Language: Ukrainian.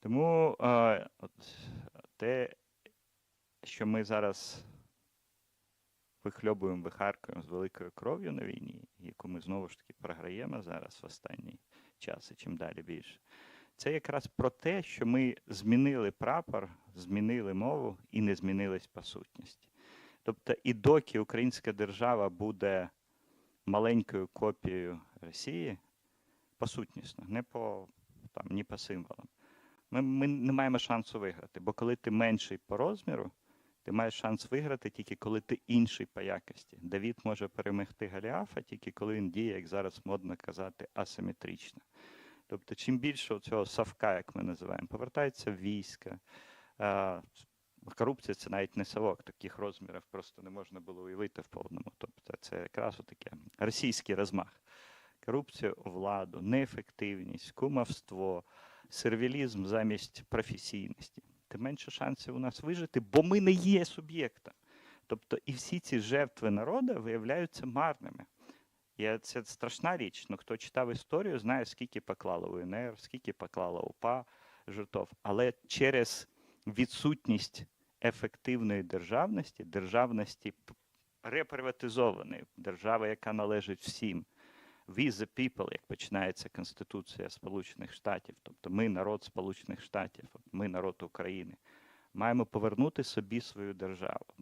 Тому е, от, те, що ми зараз вихльобуємо, вихаркуємо з великою кров'ю на війні, яку ми знову ж таки програємо зараз в останній час і чим далі більше. Це якраз про те, що ми змінили прапор, змінили мову і не змінились по сутності. Тобто, і доки українська держава буде маленькою копією Росії, посутнісно, не по там, ні по символам, ми, ми не маємо шансу виграти. Бо коли ти менший по розміру, ти маєш шанс виграти тільки коли ти інший по якості. Давід може перемогти Голіафа тільки коли він діє, як зараз модно казати, асиметрично. Тобто, чим більше цього совка, як ми називаємо, повертається війська. Корупція це навіть не совок, таких розмірів просто не можна було уявити в повному. Тобто, це якраз таке російський розмах. Корупція у владу, неефективність, кумовство, сервілізм замість професійності. Тим менше шансів у нас вижити, бо ми не є суб'єктом. Тобто, і всі ці жертви народу виявляються марними. І це страшна річ. Ну, хто читав історію, знає, скільки поклало УНР, скільки поклала УПА жертв. Але через відсутність ефективної державності, державності реприватизованої, держави, яка належить всім. We the people, як починається Конституція Сполучених Штатів, тобто ми народ Сполучених Штатів, ми народ України, маємо повернути собі свою державу.